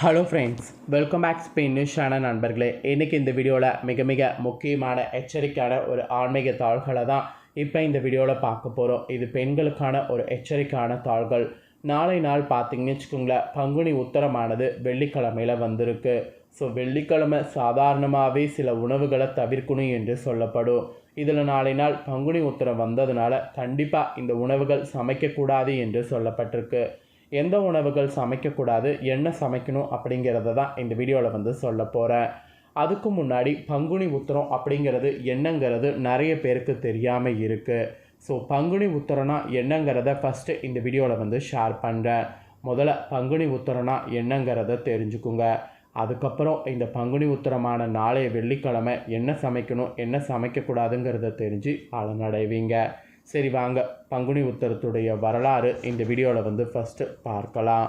Hello friends welcome back Spain news channel நண்பர்களே. இன்றைக்கி இந்த வீடியோவில் மிக மிக முக்கியமான எச்சரிக்கையான ஒரு ஆன்மீக தாள்களை தான் இப்போ இந்த வீடியோவில் பார்க்க போகிறோம் இது பெண்களுக்கான ஒரு எச்சரிக்கையான தாள்கள். நாளை நாள் பார்த்தீங்கன்னு வச்சுக்கோங்களேன் பங்குனி உத்தரமானது வெள்ளிக்கிழமையில் வந்திருக்கு. ஸோ வெள்ளிக்கிழமை சாதாரணமாகவே சில உணவுகளை தவிர்க்கணும் என்று சொல்லப்படும். இதில் நாளை நாள் பங்குனி உத்தரம் வந்ததுனால கண்டிப்பாக இந்த உணவுகள் சமைக்கக்கூடாது என்று சொல்லப்பட்டிருக்கு. எந்த உணவுகள் சமைக்கக்கூடாது என்ன சமைக்கணும் அப்படிங்கிறத தான் இந்த வீடியோவில் வந்து சொல்ல போகிறேன் அதுக்கு முன்னாடி பங்குனி உத்திரம் அப்படிங்கிறது என்னங்கிறது நிறைய பேருக்கு தெரியாமல் இருக்குது ஸோ பங்குனி உத்திரம்னா என்னங்கிறத ஃபஸ்ட்டு இந்த வீடியோவில் வந்து ஷேர் பண்ணுறேன் முதல்ல பங்குனி உத்திரம்னா என்னங்கிறத தெரிஞ்சுக்குங்க. அதுக்கப்புறம் இந்த பங்குனி உத்திரமான நாளைய வெள்ளிக்கிழமை என்ன சமைக்கணும் என்ன சமைக்கக்கூடாதுங்கிறத தெரிஞ்சு பலனடைவீங்க. சரி வாங்க பங்குனி உத்தரத்துடைய வரலாறு இந்த வீடியோவில் வந்து ஃபஸ்ட்டு பார்க்கலாம்.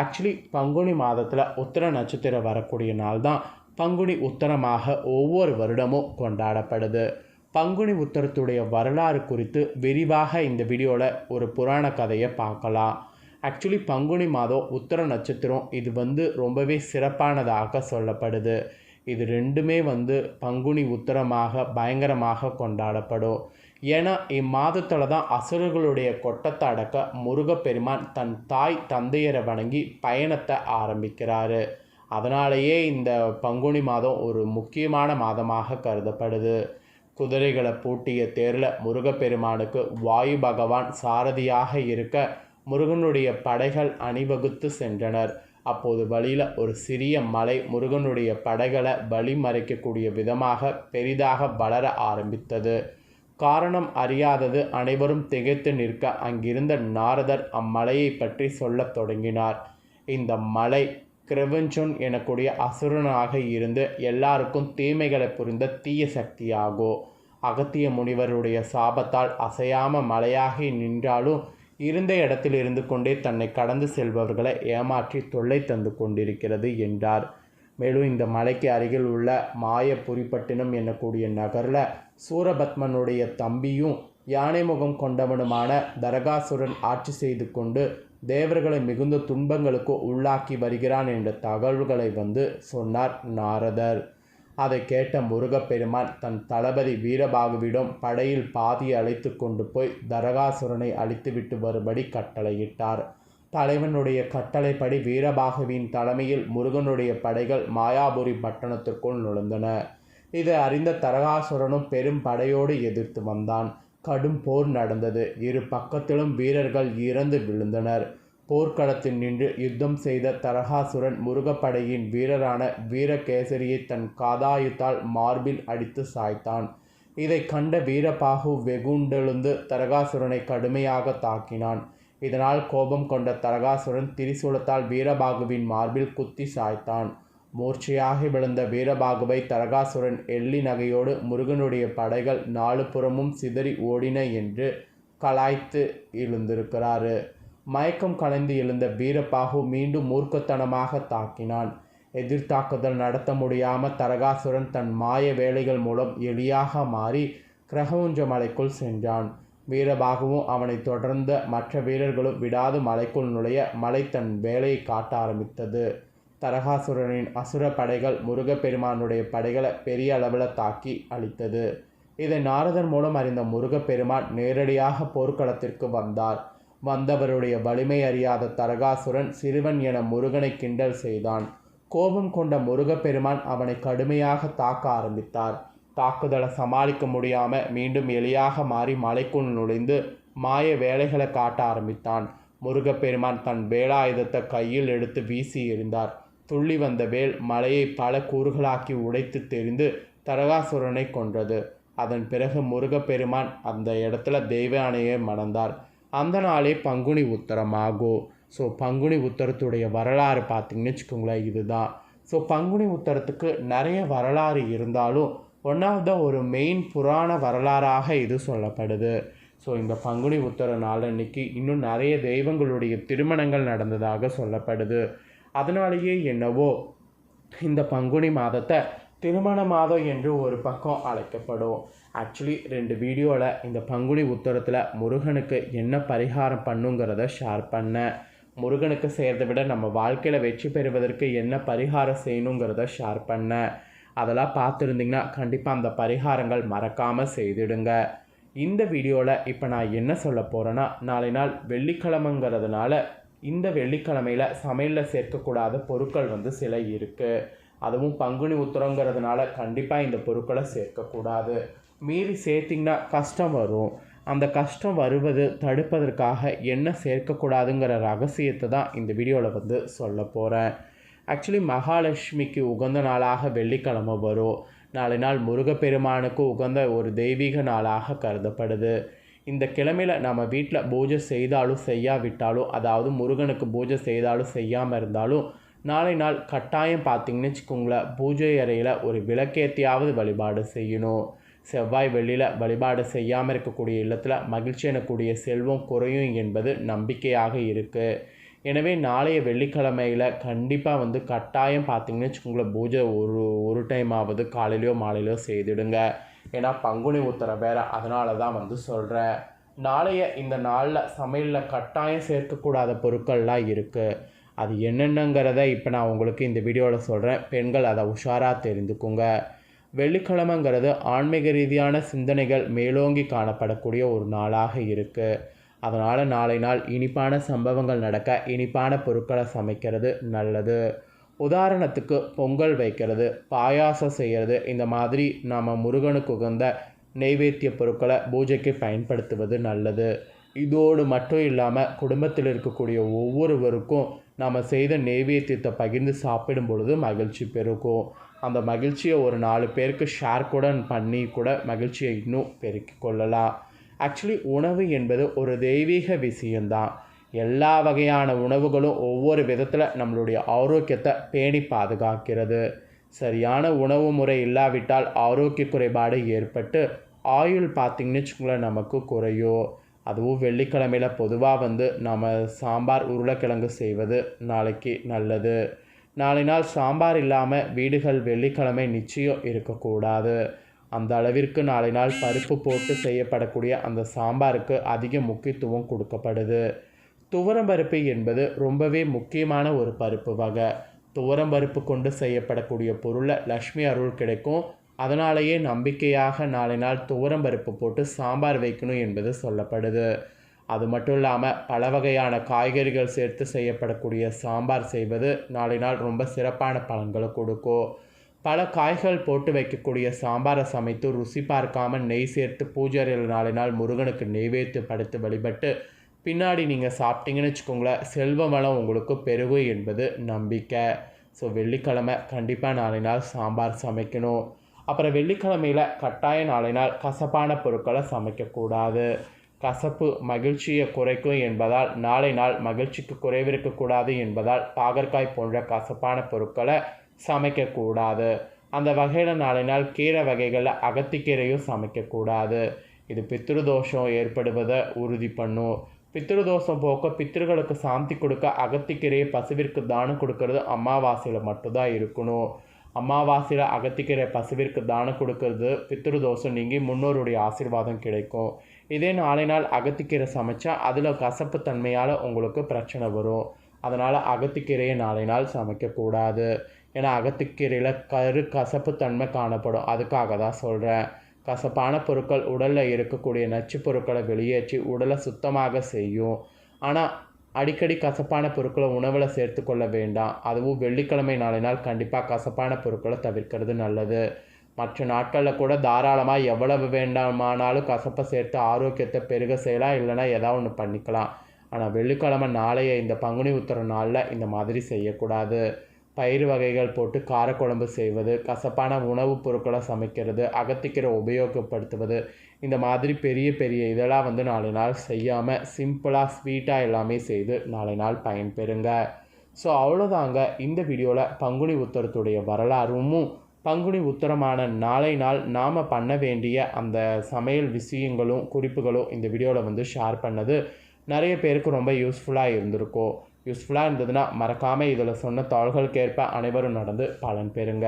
ஆக்சுவலி பங்குனி மாதத்தில் உத்தர நட்சத்திரம் வரக்கூடிய நாள் தான் பங்குனி உத்தரமாக ஒவ்வொரு வருடமும் கொண்டாடப்படுது. பங்குனி உத்தரத்துடைய வரலாறு குறித்து விரிவாக இந்த வீடியோவில் ஒரு புராண கதையை பார்க்கலாம். ஆக்சுவலி பங்குனி மாதம் உத்தர நட்சத்திரம் இது வந்து ரொம்பவே சிறப்பானதாக சொல்லப்படுது. இது ரெண்டுமே வந்து பங்குனி உத்தரமாக பயங்கரமாக கொண்டாடப்படும். ஏன்னா இம்மாதத்தில் தான் அசுரர்களுடைய கொட்டத்தை அடக்க முருகப்பெருமான் தன் தாய் தந்தையரை வணங்கி பயணத்தை ஆரம்பிக்கிறாரு. அதனாலேயே இந்த பங்குனி மாதம் ஒரு முக்கியமான மாதமாக கருதப்படுது. குதிரைகளை பூட்டிய தேரில் முருகப்பெருமானுக்கு வாயு பகவான் சாரதியாக இருக்க முருகனுடைய படைகள் அணிவகுத்து சென்றனர். அப்போது வழியில் ஒரு சிறிய மலை முருகனுடைய படைகளை வழிமறைக்கக்கூடிய விதமாக பெரிதாக வளர ஆரம்பித்தது. காரணம் அறியாதது அனைவரும் திகைத்து நிற்க அங்கிருந்த நாரதர் அம்மலையை பற்றி சொல்லத் தொடங்கினார். இந்த மலை கிரவஞ்சொன் எனக்கூடிய அசுரனாக இருந்து எல்லாருக்கும் தீமைகளை புரிந்த தீய சக்தியாகோ அகத்திய முனிவருடைய சாபத்தால் அசையாம மலையாகி நின்றாலும் இருந்த இடத்தில் இருந்து கொண்டே தன்னை கடந்து செல்பவர்களை ஏமாற்றி தொல்லை தந்து கொண்டிருக்கிறது என்றார். மேலும் இந்த மலைக்கு அருகில் உள்ள மாயபுரிப்பட்டினம் எனக்கூடிய நகரில் சூரபத்மனுடைய தம்பியும் யானை முகம் கொண்டவனுமான தரகாசுரன் ஆட்சி செய்து கொண்டு தேவர்களை மிகுந்த துன்பங்களுக்கு உள்ளாக்கி வருகிறான் என்ற தகவல்களை வந்து சொன்னார் நாரதர். அதை கேட்ட முருகப்பெருமான் தன் தளபதி வீரபாகுவிடம் படையில் பாதியை அழைத்து கொண்டு போய் தரகாசுரனை அழித்துவிட்டு வரும்படி கட்டளையிட்டார். தலைவனுடைய கட்டளைப்படி வீரபாகுவின் தலைமையில் முருகனுடைய படைகள் மாயாபுரி பட்டணத்திற்குள் நுழைந்தன. இதை அறிந்த தரகாசுரனும் பெரும் படையோடு எதிர்த்து வந்தான். கடும் போர் நடந்தது. இரு பக்கத்திலும் வீரர்கள் இறந்து விழுந்தனர். போர்க்களத்தில் நின்று யுத்தம் செய்த தரகாசுரன் முருகப்படையின் வீரரான வீரகேசரியை தன் காதாயுத்தால் மார்பில் அடித்து சாய்த்தான். இதை கண்ட வீரபாகு வெகுண்டெழுந்து தரகாசுரனை கடுமையாக தாக்கினான். இதனால் கோபம் கொண்ட தரகாசுரன் திரிசூலத்தால் வீரபாகுவின் மார்பில் குத்தி சாய்த்தான். மூர்ச்சையாகி விழுந்த வீரபாகுவை தரகாசுரன் எள்ளி நகையோடு முருகனுடைய படைகள் நாலு புறமும் சிதறி ஓடின என்று கலாய்த்து எழுந்திருக்கிறாரு. மயக்கம் கலைந்து எழுந்த வீரபாகு மீண்டும் மூர்க்கத்தனமாக தாக்கினான். எதிர்த்தாக்குதல் நடத்த முடியாமல் தரகாசுரன் தன் மாய வேலைகள் மூலம் எளியாக மாறி கிரகவுஞ்ச மலைக்குள் சென்றான். வீரபாகுவும் அவனை தொடர்ந்த மற்ற வீரர்களும் விடாது மலைக்குள் நுழைய மலை தன் வேலையை காட்ட ஆரம்பித்தது. தரகாசுரனின் அசுர படைகள் முருகப்பெருமானுடைய படைகளை பெரிய அளவில் தாக்கி அழித்தது. இதை நாரதன் மூலம் அறிந்த முருகப்பெருமான் நேரடியாக போர்க்களத்திற்கு வந்தார். வந்தவருடைய வலிமை அறியாத தரகாசுரன் சிறுவன் என முருகனை கிண்டல் செய்தான். கோபம் கொண்ட முருகப்பெருமான் அவனை கடுமையாக தாக்க ஆரம்பித்தார். தாக்குதலை சமாளிக்க முடியாமல் மீண்டும் எளியாக மாறி மலைக்குள் நுழைந்து மாய வேலைகளை காட்ட ஆரம்பித்தான். முருகப்பெருமான் தன் வேலாயுதத்தை கையில் எடுத்து வீசி எறிந்தார். துள்ளி வந்த வேல் மலையை பல கூறுகளாக்கி உடைத்து தெரிந்து தரகாசுரனை கொன்றது. அதன் பிறகு முருகப்பெருமான் அந்த இடத்துல தெய்வ அணையை மணந்தார். அந்த நாளே பங்குனி உத்தரம் ஆகும் ஸோ பங்குனி உத்தரத்துடைய வரலாறு பார்த்திங்கன்னு வச்சுக்கோங்களேன் இதுதான். ஸோ பங்குனி உத்தரத்துக்கு நிறைய வரலாறு இருந்தாலும் ஒன் ஆஃப் த ஒரு மெயின் புராண வரலாறாக இது சொல்லப்படுது. ஸோ இந்த பங்குனி உத்தர நாள் அன்னைக்கு இன்னும் நிறைய தெய்வங்களுடைய திருமணங்கள் நடந்ததாக சொல்லப்படுது. அதனாலேயே என்னவோ இந்த பங்குனி மாதத்தை திருமண மாதம் என்று ஒரு பக்கம் அழைக்கப்படும். ஆக்சுவலி ரெண்டு வீடியோவில் இந்த பங்குனி உத்தரத்தில் முருகனுக்கு என்ன பரிகாரம் பண்ணுங்கிறத ஷேர் பண்ணேன். முருகனுக்கு செய்கிறத விட நம்ம வாழ்க்கையில் வெற்றி பெறுவதற்கு என்ன பரிகாரம் செய்யணுங்கிறத ஷேர் பண்ணேன். அதெல்லாம் பார்த்துருந்தீங்கன்னா கண்டிப்பாக அந்த பரிகாரங்கள் மறக்காமல் செய்திடுங்க. இந்த வீடியோவில் இப்போ நான் என்ன சொல்ல போகிறேன்னா நாளை நாள் வெள்ளிக்கிழமைங்கிறதுனால இந்த வெள்ளிக்கிழமையில் சமையலில் சேர்க்கக்கூடாத பொருட்கள் வந்து சில இருக்குது அதுவும் பங்குனி உத்தரங்கிறதுனால கண்டிப்பாக இந்த பொருட்களை சேர்க்கக்கூடாது. மீறி சேர்த்திங்கன்னா கஷ்டம் வரும். அந்த கஷ்டம் வருவது தடுப்பதற்காக என்ன சேர்க்கக்கூடாதுங்கிற ரகசியத்தை தான் இந்த வீடியோவில் வந்து சொல்ல போகிறேன் ஆக்சுவலி மகாலட்சுமிக்கு உகந்த நாளாக வெள்ளிக்கிழமை வரும். நாளை நாள் முருகப்பெருமானுக்கு உகந்த ஒரு தெய்வீக நாளாக கருதப்படுது. இந்த கிழமையில் நம்ம வீட்டில் பூஜை செய்தாலும் செய்யாவிட்டாலும் அதாவது முருகனுக்கு பூஜை செய்தாலும் செய்யாமல் இருந்தாலும் நாளை நாள் கட்டாயம் பார்த்தீங்கன்னு வச்சுக்கோங்களேன் பூஜை அறையில் ஒரு விளக்கேற்றியாவது வழிபாடு செய்யணும். செவ்வாய் வெள்ளியில் வழிபாடு செய்யாமல் இருக்கக்கூடிய இல்லத்தில் மகிழ்ச்சி எனக்கூடிய செல்வம் குறையும் என்பது நம்பிக்கையாக இருக்குது எனவே நாளைய வெள்ளிக்கிழமையில் கண்டிப்பாக வந்து கட்டாயம் பார்த்தீங்கன்னு வச்சுக்கோங்களேன் பூஜை ஒரு ஒரு டைம் காலையிலையோ மாலையிலையோ செய்துடுங்க. ஏன்னா பங்குனி உத்தரம் வேறு அதனால தான் வந்து சொல்கிறேன் நாளைய இந்த நாளில் சமையலில் கட்டாயம் சேர்க்கக்கூடாத பொருட்கள்லாம் இருக்குது அது என்னென்னங்கிறத இப்போ நான் உங்களுக்கு இந்த வீடியோவில் சொல்கிறேன் பெண்கள் அதை உஷாராக தெரிந்துக்குங்க. வெள்ளிக்கிழமைங்கிறது ஆன்மீக ரீதியான சிந்தனைகள் மேலோங்கி காணப்படக்கூடிய ஒரு நாளாக இருக்குது அதனால் நாளை நாள் இனிப்பான சம்பவங்கள் நடக்க இனிப்பான பொருட்களை சமைக்கிறது நல்லது. உதாரணத்துக்கு பொங்கல் வைக்கிறது பாயாசம் செய்கிறது. இந்த மாதிரி நாம் முருகனுக்கு உகந்த நெய்வேத்திய பொருட்களை பூஜைக்கு பயன்படுத்துவது நல்லது. இதோடு மட்டும் இல்லாமல் குடும்பத்தில் இருக்கக்கூடிய ஒவ்வொருவருக்கும் நாம் செய்த நெய்வேத்தியத்தை பகிர்ந்து சாப்பிடும் பொழுது மகிழ்ச்சி பெருக்கும் அந்த மகிழ்ச்சியை ஒரு நாலு பேருக்கு ஷேர் கூட பண்ணி கூட மகிழ்ச்சியை இன்னும் பெருக்கிக் கொள்ளலாம். ஆக்சுவலி உணவு என்பது ஒரு தெய்வீக விஷயந்தான் எல்லா வகையான உணவுகளும் ஒவ்வொரு விதத்தில் நம்மளுடைய ஆரோக்கியத்தை பேணி பாதுகாக்கிறது. சரியான உணவு முறை இல்லாவிட்டால் ஆரோக்கிய குறைபாடு ஏற்பட்டு ஆயுள் பார்த்திங்கன்னு வச்சுக்கோங்களேன் நமக்கு குறையும். அதுவும் வெள்ளிக்கிழமையில் பொதுவாக வந்து நம்ம சாம்பார் உருளைக்கிழங்கு செய்வது நாளைக்கு நல்லது. நாளை நாள் சாம்பார் இல்லாமல் வீடுகள் வெள்ளிக்கிழமை நிச்சயம் இருக்கக்கூடாது. அந்த அளவிற்கு நாளை நாள் பருப்பு போட்டு செய்யப்படக்கூடிய அந்த சாம்பாருக்கு அதிக முக்கியத்துவம் கொடுக்கப்படுது. துவரம் பருப்பு என்பது ரொம்பவே முக்கியமான ஒரு பருப்பு வகை. துவரம் பருப்பு கொண்டு செய்யப்படக்கூடிய பொருளை லக்ஷ்மி அருள் கிடைக்கும். அதனாலேயே நம்பிக்கையாக நாளை நாள் துவரம் பருப்பு போட்டு சாம்பார் வைக்கணும் என்பது சொல்லப்படுது. அது மட்டும் இல்லாமல் பல வகையான காய்கறிகள் சேர்த்து செய்யப்படக்கூடிய சாம்பார் செய்வது நாளை நாள் ரொம்ப சிறப்பான பலன்களை கொடுக்கும். பல காய்கள் போட்டு வைக்கக்கூடிய சாம்பாரை சமைத்து ருசி பார்க்காமல் நெய் சேர்த்து பூஜாரியில் நாளை நாள் முருகனுக்கு நெய்வேத்து படுத்து வழிபட்டு பின்னாடி நீங்கள் சாப்பிட்டீங்கன்னு வச்சுக்கோங்களேன் செல்வ வளம் உங்களுக்கு பெருகும் என்பது நம்பிக்கை. ஸோ வெள்ளிக்கிழமை கண்டிப்பாக நாளை நாள் சாம்பார் சமைக்கணும். அப்புறம் வெள்ளிக்கிழமையில் கட்டாய நாளை நாள் கசப்பான பொருட்களை சமைக்கக்கூடாது. கசப்பு மகிழ்ச்சியை குறைக்கும் என்பதால் நாளை நாள் மகிழ்ச்சிக்கு குறைவிருக்கக்கூடாது என்பதால் பாகற்காய் போன்ற கசப்பான பொருட்களை சமைக்கக்கூடாது. அந்த வகையில் நாளை நாள் கீரை வகைகளில் அகத்திக்கீரையும் சமைக்கக்கூடாது. இது பித்ருதோஷம் ஏற்படுவதை உறுதி பண்ணும். பித்ருதோஷம் போக்க பித்திருக்களுக்கு சாந்தி கொடுக்க அகத்திக்கீரையை பசுவிற்கு தானம் கொடுக்கறது அமாவாசையில் மட்டும்தான் இருக்கணும். அமாவாசையில் அகத்திக்கீரை பசுவிற்கு தானம் கொடுக்கறது பித்ருதோஷம் நீங்கி முன்னோருடைய ஆசீர்வாதம் கிடைக்கும். இதே நாளை நாள் அகத்திக்கீரை சமைச்சா அதில் கசப்பு தன்மையால் உங்களுக்கு பிரச்சனை வரும். அதனால் அகத்திக்கீரையை நாளை நாள் சமைக்கக்கூடாது ஏன்னா அகத்திக்கீரையில் கரு கசப்பு தன்மை காணப்படும். அதுக்காக தான் சொல்கிறேன் கசப்பான பொருட்கள் உடலில் இருக்கக்கூடிய நச்சு பொருட்களை வெளியேற்றி உடலை சுத்தமாக செய்யும். ஆனால் அடிக்கடி கசப்பான பொருட்களை உணவில் சேர்த்துக்கொள்ள வேண்டாம். அதுவும் வெள்ளிக்கிழமை நாளை நாள் கண்டிப்பாக கசப்பான பொருட்களை தவிர்க்கிறது நல்லது. மற்ற நாட்களில் கூட தாராளமாக எவ்வளவு வேண்டாமானாலும் கசப்பை சேர்த்து ஆரோக்கியத்தை பெருக செய்யலாம் இல்லைன்னா ஏதாவது ஒன்று பண்ணிக்கலாம். ஆனால் வெள்ளிக்கிழமை நாளைய இந்த பங்குனி உத்தர நாளில் இந்த மாதிரி செய்யக்கூடாது. பயிர் வகைகள் போட்டு காரக்குழம்பு செய்வது கசப்பான உணவுப் பொருட்களை சமைக்கிறது அகத்திக்கீரை உபயோகப்படுத்துவது. இந்த மாதிரி பெரிய பெரிய இதெல்லாம் வந்து நாலு நாள் செய்யாமல் சிம்பிளாக ஸ்வீட்டாக எல்லாமே செய்து நாளை நாள் பயன்பெறுங்க. ஸோ அவ்வளோதாங்க. இந்த வீடியோவில் பங்குனி உத்தரத்துடைய வரலாறும் பங்குனி உத்தரமான நாளை நாள் நாம் பண்ண வேண்டிய அந்த சமையல் விஷயங்களும் குறிப்புகளும் இந்த வீடியோவில் வந்து ஷேர் பண்ணது நிறைய பேருக்கு ரொம்ப யூஸ்ஃபுல்லாக இருந்திருக்கும். யூஸ்ஃபுல்லாக இருந்ததுன்னா மறக்காமல் இதில் சொன்ன தாள்களுக்கேற்ப அனைவரும் நடந்து பலன் பெறுங்க.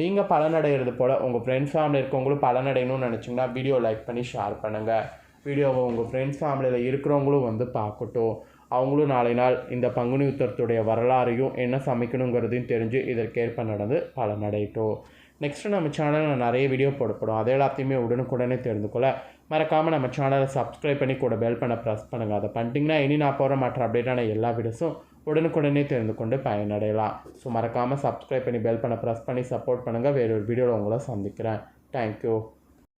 நீங்கள் பலனடைகிறது போல் உங்கள் ஃப்ரெண்ட்ஸ் ஃபேமிலி இருக்கவங்களும் பலனடையணும்னு நினச்சிங்கன்னா வீடியோ லைக் பண்ணி ஷேர் பண்ணுங்கள் வீடியோவை உங்கள் ஃப்ரெண்ட்ஸ் ஃபேமிலியில் இருக்கிறவங்களும் வந்து பார்க்கட்டும். அவங்களும் நாளை நாள் இந்த பங்குனி உத்தரத்துடைய வரலாறையும் என்ன சமைக்கணுங்கிறதையும் தெரிஞ்சு இதற்கேற்ப நடந்து பலனடையட்டும் நெக்ஸ்ட்டு நம்ம சேனலில் நிறைய வீடியோ போடப்படும். அது எல்லாத்தையுமே உடனுக்குடனே தெரிந்து கொள்ள மறக்காமல் நம்ம சேனலை சப்ஸ்கிரைப் பண்ணி கூட பெல் பண்ண ப்ரெஸ் பண்ணுங்கள் அதை பண்ணிட்டீங்கன்னா இனி நான் போகிற மற்ற அப்டேட்டான எல்லா வீடியோஸும் உடனுக்குடனே தெரிந்து கொண்டு பயனடையலாம். ஸோ மறக்காமல் சப்ஸ்கிரைப் பண்ணி பெல் பண்ண ப்ரெஸ் பண்ணி சப்போர்ட் பண்ணுங்கள் வேறொரு வீடியோவில் உங்களை சந்திக்கிறேன். தேங்க்யூ